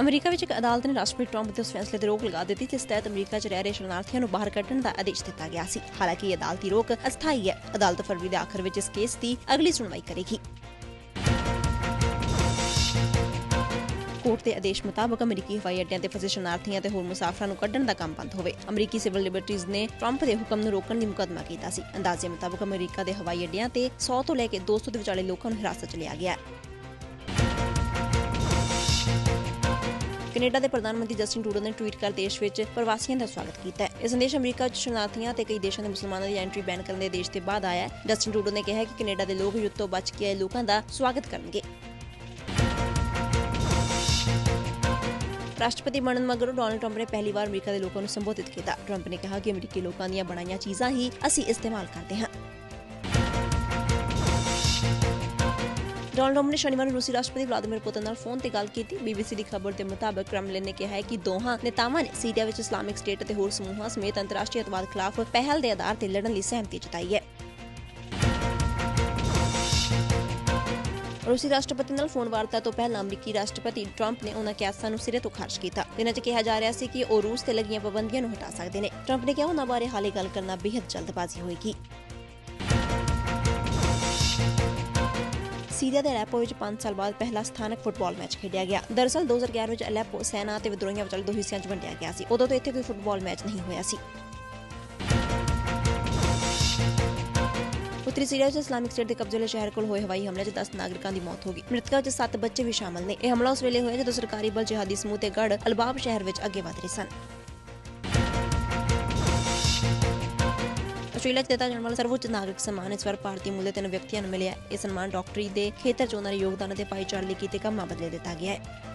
America ਵਿੱਚ ਇੱਕ ਅਦਾਲਤ ਨੇ ਰਾਸ਼ਟਰਪਤੀ ਟਰੰਪ ਦੇ ਉਸ ਫੈਸਲੇ ਤੇ ਰੋਕ ਲਗਾ ਦਿੱਤੀ, ਜਿਸ ਤਹਿਤ ਅਮਰੀਕਾ 'ਚ ਰਹਿ ਰਹੇ ਸ਼ਰਨਾਰਥੀਆਂ ਨੂੰ ਬਾਹਰ ਕੱਢਣ ਦਾ ਆਦੇਸ਼ ਦਿੱਤਾ ਗਿਆ ਸੀ। ਹਾਲਾਂਕਿ ਇਹ ਅਦਾਲਤੀ ਰੋਕ ਅਸਥਾਈ ਹੈ। ਅਦਾਲਤ ਫਰਵਰੀ ਦੇ ਆਖਰ ਵਿੱਚ ਇਸ ਕੇਸ ਦੀ ਅਗਲੀ ਸੁਣਵਾਈ ਕਰੇਗੀ। ਕੋਰਟ ਦੇ ਆਦੇਸ਼ ਮੁਤਾਬਕ ਅਮਰੀਕੀ ਹਵਾਈ ਅੱਡਿਆਂ ਤੇ ਫਸੇ ਸ਼ਰਨਾਰਥੀਆਂ ਤੇ ਹੋਰ ਮੁਸਾਫਰਾਂ ਨੂੰ ਕੱਢਣ ਦਾ ਕੰਮ ਬੰਦ ਹੋਵੇ। ਅਮਰੀਕੀ ਸਿਵਲ ਲਿਬਰਟੀਜ਼ ਨੇ ਟਰੰਪ ਦੇ ਹੁਕਮ ਨੂੰ ਰੋਕਣ ਦੀ ਮੁਕੱਦਮਾ ਕੀਤਾ ਸੀ। ਅੰਦਾਜ਼ੇ ਮੁਤਾਬਕ ਅਮਰੀਕਾ ਦੇ ਹਵਾਈ ਅੱਡਿਆਂ ਤੇ 100 ਤੋਂ ਲੈ ਕੇ 200 ਦੇ ਵਿਚਾਲੇ ਲੋਕਾਂ ਨੂੰ ਹਿਰਾਸਤ 'ਚ ਲਿਆ ਗਿਆ ਹੈ। ਕੈਨੇਡਾ ਦੇ ਪ੍ਰਧਾਨ ਮੰਤਰੀ ਜਸਟਿਨ ਟਰੂਡੋ ਨੇ ਟਵੀਟ ਕਰ ਦੇਸ਼ ਵਿੱਚ ਪ੍ਰਵਾਸੀਆਂ ਦਾ ਸਵਾਗਤ ਕੀਤਾ ਹੈ। ਇਹ ਸੰਦੇਸ਼ ਅਮਰੀਕਾ ਵਿੱਚ ਸ਼ਰਨਾਰਥੀਆਂ ਤੇ ਕਈ ਦੇਸ਼ਾਂ ਦੇ ਮੁਸਲਮਾਨਾਂ ਦੀ ਐਂਟਰੀ ਬੈਨ ਕਰਨ ਦੇ ਆਦੇਸ਼ ਦੇ ਬਾਅਦ ਆਇਆ ਹੈ। ਜਸਟਿਨ ਟਰੂਡੋ ਨੇ ਕਿਹਾ ਕਿ ਕੈਨੇਡਾ ਦੇ ਲੋਕ ਯੁੱਧ ਤੋਂ ਬਚ ਕੇ ਆਏ ਲੋਕਾਂ ਦਾ ਸਵਾਗਤ ਕਰਨਗੇ। ਰਾਸ਼ਟਰਪਤੀ ਬਣਨ ਮਗਰੋਂ ਡੋਨਲਡ ਟਰੰਪ ਨੇ ਪਹਿਲੀ ਵਾਰ ਅਮਰੀਕਾ ਦੇ ਲੋਕਾਂ ਨੂੰ ਸੰਬੋਧਿਤ ਕੀਤਾ। ਟਰੰਪ ਨੇ ਕਿਹਾ ਕਿ ਅਮਰੀਕੀ ਲੋਕਾਂ ਦੀਆਂ ਬਣਾਈਆਂ ਚੀਜ਼ਾਂ ਹੀ ਅਸੀਂ ਇਸਤੇਮਾਲ ਕਰਦੇ ਹਾਂ। ਡੋਨਲਡ ਟਰੰਪ ਨੇ ਸ਼ਨੀਵਾਰ ਨੂੰ ਰੂਸੀ ਰਾਸ਼ਟਰਪਤੀ ਵਲਾਦੀਮੀਰ ਪੁਤਿਨ ਨਾਲ ਫੋਨ ਤੇ ਗੱਲ ਕੀਤੀ। ਬੀਬੀਸੀ ਦੀ ਖਬਰ ਦੇ ਮੁਤਾਬਕ ਕ੍ਰਮਲਿਨ ਨੇ ਕਿਹਾ ਹੈ ਕਿ ਦੋਹਾਂ ਨੇਤਾਵਾਂ ਨੇ ਸੀਰੀਆ ਵਿੱਚ ਇਸਲਾਮਿਕ ਸਟੇਟ ਅਤੇ ਹੋਰ ਸਮੂਹਾਂ ਸਮੇਤ ਅੰਤਰਰਾਸ਼ਟਰੀ ਅਤਵਾਦ ਖਿਲਾਫ ਪਹਿਲ ਦੇ ਆਧਾਰ ਤੇ ਲੜਨ ਲਈ ਸਹਿਮਤੀ ਜਤਾਈ ਹੈ। ਰੂਸੀ ਰਾਸ਼ਟਰਪਤੀ ਨਾਲ ਫੋਨ ਵਾਰਤਾ ਤੋਂ ਪਹਿਲਾਂ ਅਮਰੀਕੀ ਰਾਸ਼ਟਰਪਤੀ ਟਰੰਪ ਨੇ ਉਹਨਾਂ ਕਿਆਸਾਂ ਨੂੰ ਸਿਰੇ ਤੋਂ ਖਾਰਜ ਕੀਤਾ। ਦਿਨਾਂ 'ਚ ਕਿਹਾ ਜਾ ਰਿਹਾ ਸੀ ਕਿ ਉਹ ਰੂਸ ਤੇ ਲੱਗੀਆਂ ਪਾਬੰਦੀਆਂ ਨੂੰ ਹਟਾ ਸਕਦੇ ਨੇ। ਟਰੰਪ ਨੇ ਕਿਹਾ ਉਹਨਾਂ ਬਾਰੇ ਹਾਲੇ ਗੱਲ ਕਰਨਾ ਬੇहद ਜਲਦਬਾਜ਼ੀ ਹੋਏਗੀ। ਸੀਰੀਆ ਦੇ ਅਲੈਪੋ ਵਿੱਚ 5 ਸਾਲ ਬਾਅਦ ਪਹਿਲਾ ਸਥਾਨਕ ਫੁੱਟਬਾਲ ਮੈਚ ਖੇਡਿਆ ਗਿਆ। ਦਰਅਸਲ 2011 ਵਿੱਚ ਅਲੈਪੋ ਸੈਨਾ ਅਤੇ ਵਿਦਰੋਹੀਆਂ ਵਿਚਾਲੇ ਦੋ ਹਿੱਸਿਆਂ 'ਚ ਵੰਡਿਆ ਗਿਆ ਸੀ। ਉਦੋਂ ਤੋਂ ਇੱਥੇ ਕੋਈ ਫੁੱਟਬਾਲ ਮੈਚ ਨਹੀਂ ਹੋਇਆ ਸੀ। ਉੱਤਰੀ ਸੀਰੀਆ ਵਿੱਚ ਇਸਲਾਮਿਕ ਸਟੇਟ ਦੇ ਕਬਜ਼ੇ ਵਾਲੇ ਸ਼ਹਿਰ ਕੋਲ ਹੋਏ ਹਵਾਈ ਹਮਲੇ 'ਚ 10 ਨਾਗਰਿਕਾਂ ਦੀ ਮੌਤ ਹੋ ਗਈ। ਮ੍ਰਿਤਕਾਂ 'ਚ 7 ਬੱਚੇ ਵੀ ਸ਼ਾਮਲ ਨੇ। ਇਹ ਹਮਲਾ ਉਸ ਵੇਲੇ ਹੋਇਆ ਜਦੋਂ ਸਰਕਾਰੀ ਬਲ ਜਿਹਾਦੀ ਸਮੂਹ ਤੇ ਗੜ ਅਲਬਾਬ ਸ਼ਹਿਰ ਵਿੱਚ ਅੱਗੇ ਵਧ ਰਹੇ ਸਨ। ਆਸਟ੍ਰੇਲੀਆ 'ਚ ਦਿੱਤਾ ਜਾਣ ਵਾਲਾ ਸਰਵਉੱਚ ਨਾਗਰਿਕ ਸਨਮਾਨ ਇਸ ਵਾਰ ਭਾਰਤੀ ਮੂਲ ਦੇ ਤਿੰਨ ਵਿਅਕਤੀਆਂ ਨੂੰ ਮਿਲਿਆ ਇਹ ਸਨਮਾਨ ਡਾਕਟਰੀ ਦੇ ਖੇਤਰ 'ਚ ਉਹਨਾਂ ਦੇ ਯੋਗਦਾਨ ਅਤੇ ਭਾਈਚਾਰੇ ਲਈ ਕੀਤੇ ਕੰਮਾਂ ਬਦਲੇ ਦਿੱਤਾ ਗਿਆ ਹੈ।